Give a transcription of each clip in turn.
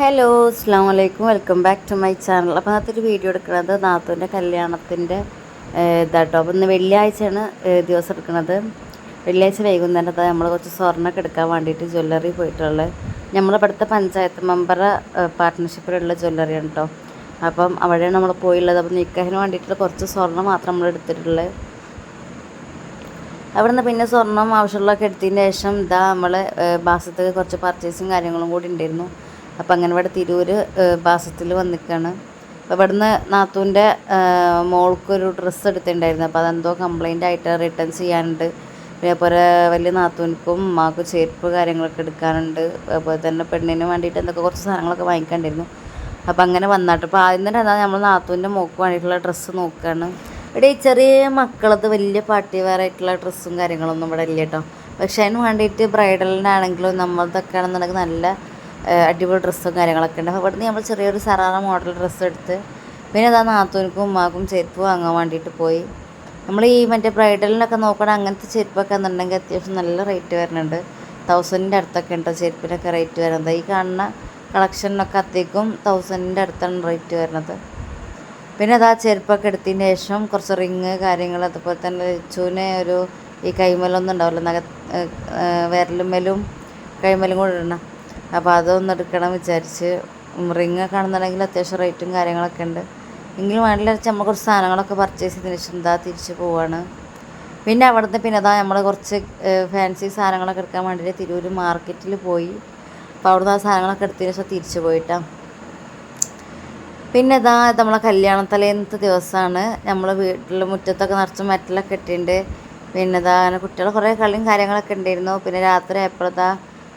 Hello അസ്സാം വലൈക്കും welcome back to my channel അപ്പോൾ അതൊരു വീഡിയോ എടുക്കുന്നത് നാത്തൂന്റെ കല്യാണത്തിന്റെ ഇതാട്ടോ. അപ്പോൾ ഇന്ന് വെള്ളിയാഴ്ചയാണ് ദിവസം എടുക്കുന്നത്. വെള്ളിയാഴ്ച വൈകുന്നേരത്തെ നമ്മൾ കുറച്ച് സ്വർണമൊക്കെ എടുക്കാൻ വേണ്ടിയിട്ട് ജ്വല്ലറി പോയിട്ടുള്ളത്. നമ്മൾ ഇവിടുത്തെ പഞ്ചായത്ത് മെമ്പർ പാർട്ട്ണർഷിപ്പിലുള്ള ജ്വല്ലറിയാണ് കേട്ടോ അപ്പം അവിടെയാണ് നമ്മൾ പോയുള്ളത്. അപ്പോൾ നിക്കാഹിന് വേണ്ടിയിട്ടുള്ള കുറച്ച് സ്വർണം മാത്രം നമ്മൾ എടുത്തിട്ടുള്ളത്. അവിടെ നിന്ന് പിന്നെ സ്വർണം ആവശ്യമുള്ളതൊക്കെ എടുത്തതിന് ശേഷം ഇതാ നമ്മൾ ബാസത്തൊക്കെ കുറച്ച് പർച്ചേസും കാര്യങ്ങളും കൂടി ഉണ്ടായിരുന്നു. അപ്പം അങ്ങനെ ഇവിടെ തിരൂർ ബാസത്തിൽ വന്നിക്കാണ്. അപ്പോൾ ഇവിടുന്ന് നാത്തൂന്റെ മോൾക്കൊരു ഡ്രസ്സ് എടുത്തിട്ടുണ്ടായിരുന്നു. അപ്പോൾ അതെന്തോ കംപ്ലൈന്റ് ആയിട്ട് റിട്ടേൺ ചെയ്യാനുണ്ട്. അതേപോലെ വലിയ നാത്തൂനിക്കും ഉമ്മാക്കും ചെരുപ്പ് കാര്യങ്ങളൊക്കെ എടുക്കാനുണ്ട്. അതുപോലെ തന്നെ പെണ്ണിന് വേണ്ടിയിട്ട് എന്തൊക്കെ കുറച്ച് സാധനങ്ങളൊക്കെ വാങ്ങിക്കാണ്ടായിരുന്നു അപ്പോൾ അങ്ങനെ വന്നാട്ട്. അപ്പോൾ ആദ്യം തന്നെ എന്താ നമ്മൾ നാത്തൂന്റെ മോക്ക് വേണ്ടിയിട്ടുള്ള ഡ്രസ്സ് നോക്കുകയാണ് ഇവിടെ ഈ ചെറിയ മക്കളത് വലിയ പാർട്ടി വെയർ ആയിട്ടുള്ള ഡ്രസ്സും കാര്യങ്ങളൊന്നും ഇവിടെ ഇല്ല കേട്ടോ. പക്ഷേ അതിന് വേണ്ടിയിട്ട് ബ്രൈഡലിനാണെങ്കിലും നമ്മളതൊക്കെ ആണെന്നുണ്ടെങ്കിൽ നല്ല അടിപൊളി ഡ്രസ്സും കാര്യങ്ങളൊക്കെ ഉണ്ട്. അപ്പോൾ ഇവിടുന്ന് നമ്മൾ ചെറിയൊരു സറാറ മോഡൽ ഡ്രസ്സ് എടുത്ത് പിന്നെ അതാ നാത്തൂനിക്കും ഉമ്മാക്കും ചെരുപ്പ് വാങ്ങാൻ വേണ്ടിയിട്ട് പോയി. നമ്മൾ ഈ മറ്റേ ബ്രൈഡലിനൊക്കെ നോക്കണം അങ്ങനത്തെ ചെരുപ്പൊക്കെ എന്നുണ്ടെങ്കിൽ അത്യാവശ്യം നല്ല റേറ്റ് വരുന്നുണ്ട് തൗസൻഡിന്റെ അടുത്തൊക്കെ ഉണ്ട് ചെരുപ്പിനൊക്കെ റേറ്റ് വരുന്നത് ഈ കാണുന്ന കളക്ഷനൊക്കെ അത്തേക്കും തൗസൻഡിന്റെ അടുത്താണ് റേറ്റ് വരുന്നത് പിന്നെ അതാ ചെരുപ്പൊക്കെ എടുത്തതിന് ശേഷം കുറച്ച് റിങ് കാര്യങ്ങൾ അതുപോലെ തന്നെ ചൂനെ ഒരു ഈ കൈമലൊന്നും ഉണ്ടാവില്ല. നഗ വിരലുമ്മലും കൈമലും കൂടെ ഇടണം. അപ്പോൾ അതൊന്ന് എടുക്കണം വിചാരിച്ച്. റിങ് കാണുന്നുണ്ടെങ്കിൽ അത്യാവശ്യം റേറ്റും കാര്യങ്ങളൊക്കെ ഉണ്ട്. എങ്കിലും വേണ്ടില്ല നമ്മൾ കുറച്ച് സാധനങ്ങളൊക്കെ പർച്ചേസ് ചെയ്തതിന് ശേഷം എന്താ തിരിച്ച് പോവാണ്. പിന്നെ അവിടുന്ന് പിന്നെ അതാ നമ്മൾ കുറച്ച് ഫാൻസി സാധനങ്ങളൊക്കെ എടുക്കാൻ വേണ്ടിയിട്ട് തിരൂർ മാർക്കറ്റിൽ പോയി. അപ്പോൾ അവിടുന്ന് ആ സാധനങ്ങളൊക്കെ എടുത്തതിന് ശേഷം തിരിച്ച് പോയിട്ടാണ് പിന്നെ ഇതാ നമ്മളെ കല്യാണ തലേന്നത്തെ ദിവസമാണ് നമ്മൾ വീട്ടിൽ മുറ്റത്തൊക്കെ നിറച്ച് മെറ്റലൊക്കെ ഇട്ടിട്ടുണ്ട് പിന്നെ ഇതാ അങ്ങനെ കുട്ടികളെ കുറേ കളിയും കാര്യങ്ങളൊക്കെ ഉണ്ടായിരുന്നു പിന്നെ രാത്രി ആയപ്പോഴത്താ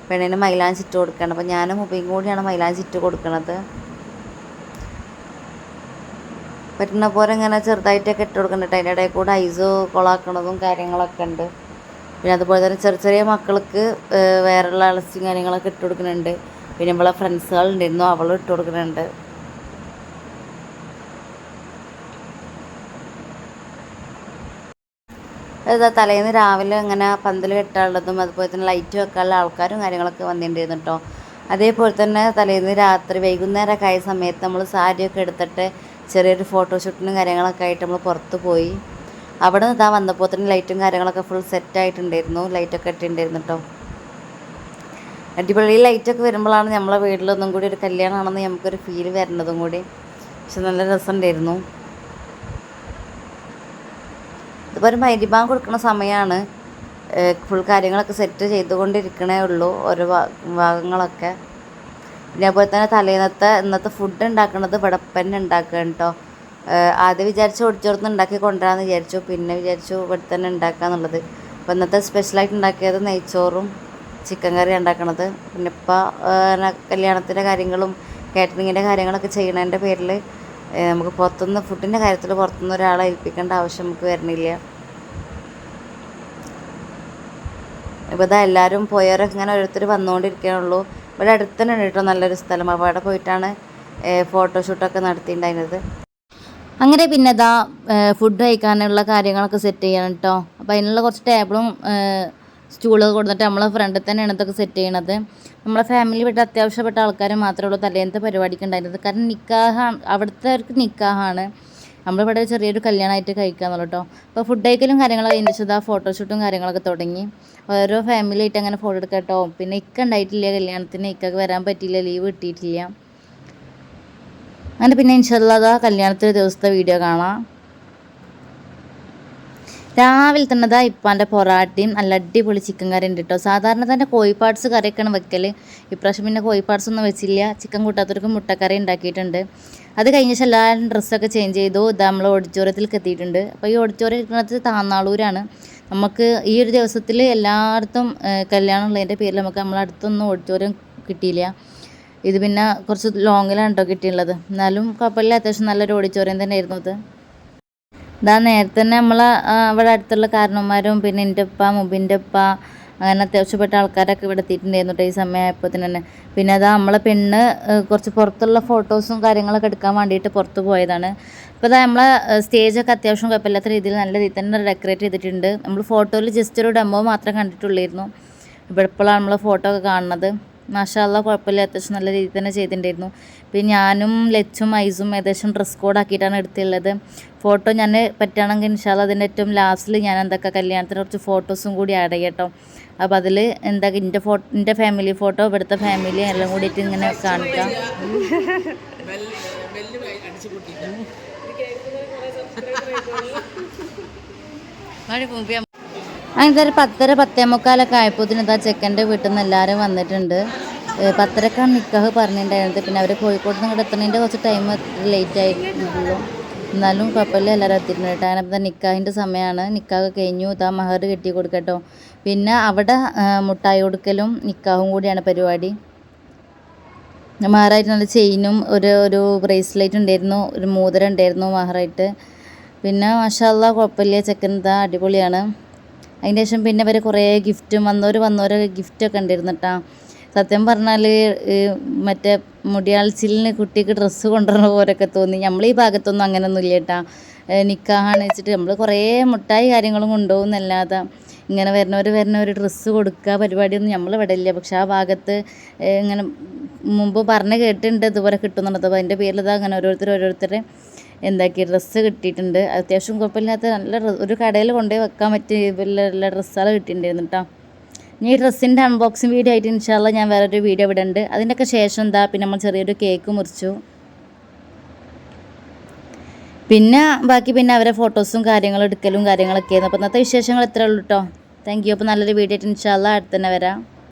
പെണ്ണിന് മൈലാഞ്ചി ഇട്ട് കൊടുക്കണം അപ്പോൾ ഞാനും മുബയും കൂടിയാണ് മൈലാഞ്ചി ഇട്ട് കൊടുക്കണത്. പറ്റുന്ന പോലെ ഇങ്ങനെ ചെറുതായിട്ടൊക്കെ ഇട്ട് കൊടുക്കുന്നുണ്ട് അതിന്റെ ഇടയിൽ കൂടെ ഐസ് കൊളാക്കണതും കാര്യങ്ങളൊക്കെ ഉണ്ട്. പിന്നെ അതുപോലെ തന്നെ ചെറിയ ചെറിയ മക്കൾക്ക് വേറെയുള്ള അലസ്റ്റും കാര്യങ്ങളൊക്കെ ഇട്ട് കൊടുക്കുന്നുണ്ട് പിന്നെ നമ്മളെ ഫ്രണ്ട്സുകളുണ്ടായിരുന്നു അവളും ഇട്ട് കൊടുക്കുന്നുണ്ട് ഇതാ തലേന്ന് രാവിലെ ഇങ്ങനെ പന്തൽ കെട്ടാനുള്ളതും അതുപോലെ തന്നെ ലൈറ്റ് വെക്കാനുള്ള ആൾക്കാരും കാര്യങ്ങളൊക്കെ വന്നിട്ടുണ്ടായിരുന്നു കേട്ടോ അതേപോലെ തന്നെ തലേന്ന് രാത്രി വൈകുന്നേരമൊക്കെ ആയ സമയത്ത് നമ്മൾ സാരിയൊക്കെ എടുത്തിട്ട് ചെറിയൊരു ഫോട്ടോഷൂട്ടിനും കാര്യങ്ങളൊക്കെ ആയിട്ട് നമ്മൾ പുറത്ത് പോയി. അവിടെ നിന്ന് ഇതാ വന്നപ്പോൾ തന്നെ ലൈറ്റും കാര്യങ്ങളൊക്കെ ഫുൾ സെറ്റായിട്ടുണ്ടായിരുന്നു ലൈറ്റൊക്കെ ഇട്ടിട്ടുണ്ടായിരുന്നു കേട്ടോ അടിപൊളി ലൈറ്റൊക്കെ വരുമ്പോഴാണ് നമ്മളെ വീട്ടിലൊന്നും കൂടി ഒരു കല്യാണമാണെന്ന് നമുക്കൊരു ഫീൽ വരുന്നതും കൂടി. പക്ഷെ നല്ല രസമുണ്ടായിരുന്നു. ഇതിപ്പോൾ ഒരു ബാങ്ക് കൊടുക്കുന്ന സമയമാണ് ഫുൾ കാര്യങ്ങളൊക്കെ സെറ്റ് ചെയ്തുകൊണ്ടിരിക്കണേ ഉള്ളൂ ഓരോ ഭാഗങ്ങളൊക്കെ. പിന്നെ അതുപോലെ തന്നെ തലേന്നത്തെ ഇന്നത്തെ ഫുഡ് ഉണ്ടാക്കുന്നത് വെടപ്പന്നെ ഉണ്ടാക്കുകയാണ് കേട്ടോ. ആദ്യം വിചാരിച്ചു ഓടിച്ചോർന്ന് ഉണ്ടാക്കി കൊണ്ടുവരാമെന്ന് വിചാരിച്ചു പിന്നെ വിചാരിച്ചു ഇവിടെ തന്നെ ഉണ്ടാക്കുക എന്നുള്ളത്. അപ്പോൾ ഇന്നത്തെ സ്പെഷ്യലായിട്ട് ഉണ്ടാക്കിയത് നെയ്ച്ചോറും ചിക്കൻ കറി ഉണ്ടാക്കണത്. പിന്നെ ഇപ്പോൾ കല്യാണത്തിന്റെ കാര്യങ്ങളും കാറ്ററിങ്ങിന്റെ കാര്യങ്ങളൊക്കെ ചെയ്യണതിന്റെ പേരിൽ നമുക്ക് പുറത്തുനിന്ന് ഫുഡിന്റെ കാര്യത്തിൽ പുറത്തുനിന്ന് ഒരാളെ ഏൽപ്പിക്കേണ്ട ആവശ്യം നമുക്ക് വരുന്നില്ല. ഇപ്പോൾ ഇതാ എല്ലാവരും പോയവരൊക്കെ ഇങ്ങനെ ഓരോരുത്തർ വന്നുകൊണ്ടിരിക്കുകയുള്ളൂ ഇവിടെ അടുത്ത് തന്നെ കേട്ടോ നല്ലൊരു സ്ഥലം. അപ്പോൾ അവിടെ പോയിട്ടാണ് ഫോട്ടോഷൂട്ടൊക്കെ നടത്തിയിട്ടുണ്ടായിരുന്നത്. അങ്ങനെ പിന്നെ ഇതാ ഫുഡ് കഴിക്കാനുള്ള കാര്യങ്ങളൊക്കെ സെറ്റ് ചെയ്യണം കേട്ടോ. അപ്പോൾ അതിനുള്ള കുറച്ച് ടേബിളും സ്റ്റൂളൊക്കെ കൊടുത്തിട്ട് നമ്മളെ ഫ്രണ്ടിൽ തന്നെയാണ് ഇതൊക്കെ സെറ്റ് ചെയ്യണത്. നമ്മളെ ഫാമിലി പെട്ട അത്യാവശ്യപ്പെട്ട ആൾക്കാർ മാത്രമേ ഉള്ളൂ. തലേന്നത്തെ പരിപാടിക്ക് ഉണ്ടായിരുന്നത്. കാരണം നിക്കാഹാണ് അവിടുത്തെ നിക്കാഹാണ്. നമ്മളിവിടെ ചെറിയൊരു കല്യാണമായിട്ട് കഴിക്കാന്നുള്ളൂ കേട്ടോ അപ്പോൾ ഫുഡ് കഴിക്കലും കാര്യങ്ങളൊക്കെ കഴിഞ്ഞിട്ട് ആ ഫോട്ടോഷൂട്ടും കാര്യങ്ങളൊക്കെ തുടങ്ങി. ഓരോ ഫാമിലി ആയിട്ട് അങ്ങനെ ഫോട്ടോ എടുക്കാം കേട്ടോ പിന്നെ ഇക്ക ഉണ്ടായിട്ടില്ല കല്യാണത്തിന്. ഇക്കൊക്കെ വരാൻ പറ്റിയില്ല. ലീവ് കിട്ടിയിട്ടില്ല. അങ്ങനെ പിന്നെ ഇൻഷല്ലാ കല്യാണത്തിന് ദിവസത്തെ വീഡിയോ കാണാം. രാവിലെ തന്നെ ഇതാ ഇപ്പാന്റെ പൊറാട്ടയും നല്ല അടിപൊളി ചിക്കൻ കറി ഉണ്ട് കേട്ടോ സാധാരണ തന്നെ കോഴിപ്പാട്സ് കറിയൊക്കെയാണ് വെക്കൽ ഇപ്രാവശ്യം പിന്നെ കോഴിപ്പാട്സ് ഒന്നും വെച്ചില്ല. ചിക്കൻ കൂട്ടാത്തവർക്ക് മുട്ടക്കറി ഉണ്ടാക്കിയിട്ടുണ്ട്. അത് കഴിഞ്ഞ ശേഷം എല്ലാവരും ഡ്രസ്സൊക്കെ ചേഞ്ച് ചെയ്തു. ഇതാ നമ്മൾ ഓഡിറ്റോറിയത്തിലേക്ക് എത്തിയിട്ടുണ്ട്. അപ്പോൾ ഈ ഓഡിറ്റോറിയം ഇരിക്കുന്നത് താന്നാളൂരാണ്. നമുക്ക് ഈ ഒരു ദിവസത്തിൽ എല്ലായിടത്തും കല്യാണം ഉള്ളതിന്റെ പേരിൽ നമുക്ക് നമ്മളെ അടുത്തൊന്നും ഓഡിറ്റോറിയം കിട്ടിയില്ല. ഇത് പിന്നെ കുറച്ച് ലോങ്ങിലാണ് കേട്ടോ കിട്ടിയുള്ളത് എന്നാലും കുഴപ്പമില്ല. അത്യാവശ്യം നല്ലൊരു ഓഡിറ്റോറിയം തന്നെ ആയിരുന്നു ഇതാ നേരത്തെ തന്നെ നമ്മൾ ഇവിടെ അടുത്തുള്ള കാരണന്മാരും പിന്നെ എന്റെ ഉപ്പ മുബിന്റെ ഉപ്പ അങ്ങനെ അത്യാവശ്യപ്പെട്ട ആൾക്കാരൊക്കെ ഇവിടെ എത്തിയിട്ടുണ്ടായിരുന്നു കേട്ടോ ഈ സമയമായപ്പോൾ തന്നെ. പിന്നെ അതാ നമ്മളെ പെണ്ണ് കുറച്ച് പുറത്തുള്ള ഫോട്ടോസും കാര്യങ്ങളൊക്കെ എടുക്കാൻ വേണ്ടിയിട്ട് പുറത്ത് പോയതാണ്. അപ്പോൾ അതാ നമ്മളെ സ്റ്റേജൊക്കെ അത്യാവശ്യം കുഴപ്പമില്ലാത്ത രീതിയിൽ നല്ല രീതിയിൽ തന്നെ ഡെക്കറേറ്റ് ചെയ്തിട്ടുണ്ട്. നമ്മൾ ഫോട്ടോയിൽ ജസ്റ്റ് ഒരു ഡെമോ മാത്രമേ കണ്ടിട്ടുള്ളായിരുന്നു. ഇപ്പോൾ ഇപ്പോഴാണ് നമ്മൾ ഫോട്ടോ ഒക്കെ കാണുന്നത്. മാഷാല്ല കുഴപ്പമില്ല. അത്യാവശ്യം നല്ല രീതിയിൽ തന്നെ ചെയ്തിട്ടുണ്ടായിരുന്നു. പിന്നെ ഞാനും ലച്ചും ഐസും ഏകദേശം ഡ്രസ് കോഡ് ആക്കിയിട്ടാണ് എടുത്തുള്ളത് ഫോട്ടോ ഞാൻ പറ്റുകയാണെങ്കിൽ ഇൻഷാല്ല അതിന്റെ ഏറ്റവും ലാസ്റ്റിൽ ഞാൻ എന്തൊക്കെ കല്യാണത്തിന് കുറച്ച് ഫോട്ടോസും കൂടി ആഡ് ചെയ്യട്ടോ. അപ്പോൾ അതിൽ എന്താ എന്റെ ഫോട്ടോ എന്റെ ഫാമിലി ഫോട്ടോ ഇവിടുത്തെ ഫാമിലി എല്ലാം കൂടിയിട്ട് ഇങ്ങനെ കാണിക്കാം. അങ്ങനത്തെ ഒരു പത്തര പത്തേ മുക്കാലൊക്കെ ആയപ്പോൾ ഇതാ ചെക്കന്റെ വീട്ടിൽ നിന്ന് എല്ലാവരും വന്നിട്ടുണ്ട്. പത്തരക്കാണ് നിക്കാഹ് പറഞ്ഞിട്ടുണ്ടായിരുന്നത്. പിന്നെ അവർ കോഴിക്കോട് നിന്ന് ഇങ്ങോട്ട് എത്തണേന്റെ കുറച്ച് ടൈം ലേറ്റ് ആയിട്ടുള്ളൂ. എന്നാലും കുഴപ്പമില്ല എല്ലാവരും എത്തിയിട്ടുണ്ട് കേട്ടോ. അങ്ങനെ നിക്കാഹിന്റെ സമയമാണ്. നിക്കാഹ് കഴിഞ്ഞു. താ മഹർ കെട്ടി കൊടുക്കട്ടോ. പിന്നെ അവിടെ മുട്ടായി കൊടുക്കലും നിക്കാഹും കൂടിയാണ് പരിപാടി. മഹറായിട്ട് നല്ല ചെയിനും ഒരു ഒരു ബ്രേസ്ലെറ്റ് ഉണ്ടായിരുന്നു. ഒരു മോതിരം ഉണ്ടായിരുന്നു മഹറായിട്ട്. പിന്നെ മാഷാല്ല കുഴപ്പമില്ല. ചെക്കൻ ഇതാ അടിപൊളിയാണ്. അതിന് ശേഷം പിന്നെ ഇവർ കുറേ ഗിഫ്റ്റും വന്നവർ വന്നവർ ഗിഫ്റ്റൊക്കെ ഉണ്ടായിരുന്നു കേട്ടോ സത്യം പറഞ്ഞാൽ മറ്റേ മുടിയാഴ്ചയിൽ കുട്ടിക്ക് ഡ്രസ്സ് കൊണ്ടുവരണ പോലൊക്കെ തോന്നി. നമ്മൾ ഈ ഭാഗത്തൊന്നും അങ്ങനെയൊന്നും ഇല്ല കേട്ടോ നിക്കാഹാണ് വെച്ചിട്ട് നമ്മൾ കുറേ മുട്ടായി കാര്യങ്ങളും കൊണ്ടുപോകുന്നല്ലാതെ ഇങ്ങനെ വരുന്നവർ വരുന്നവർ ഡ്രസ്സ് കൊടുക്കുക പരിപാടിയൊന്നും നമ്മൾ ഇവിടെ ഇല്ല പക്ഷെ ആ ഭാഗത്ത് ഇങ്ങനെ മുമ്പ് പറഞ്ഞ് കേട്ടിട്ടുണ്ട് ഇതുപോലെ കിട്ടുന്നുണ്ടത് അപ്പോൾ അതിന്റെ പേരിൽ അങ്ങനെ ഓരോരുത്തർ ഓരോരുത്തർ എന്താക്കി ഡ്രസ്സ് കിട്ടിയിട്ടുണ്ട്. അത്യാവശ്യം കുഴപ്പമില്ലാത്ത നല്ല ഒരു കടയിൽ കൊണ്ടുപോയി വെക്കാൻ പറ്റിയ നല്ല ഡ്രസ്സുകൾ കിട്ടിയിട്ടുണ്ടായിരുന്നു കേട്ടോ ഇനി ഈ ഡ്രസ്സിന്റെ അൺബോക്സിങ് വീഡിയോ ആയിട്ട് ഇൻഷാല്ല ഞാൻ വേറൊരു വീഡിയോ ഇവിടെ ഉണ്ട്. അതിന്റെയൊക്കെ ശേഷം എന്താ പിന്നെ നമ്മൾ ചെറിയൊരു കേക്ക് മുറിച്ചു. പിന്നെ ബാക്കി പിന്നെ അവരെ ഫോട്ടോസും കാര്യങ്ങളും എടുക്കലും കാര്യങ്ങളൊക്കെ ആയിരുന്നു അപ്പോൾ ഇന്നത്തെ വിശേഷങ്ങൾ ഇത്രേ ഉള്ളൂ കേട്ടോ താങ്ക് യു അപ്പോൾ നല്ലൊരു വീഡിയോ ആയിട്ട് ഇൻഷാല്ല അടുത്ത് തന്നെ വരാം.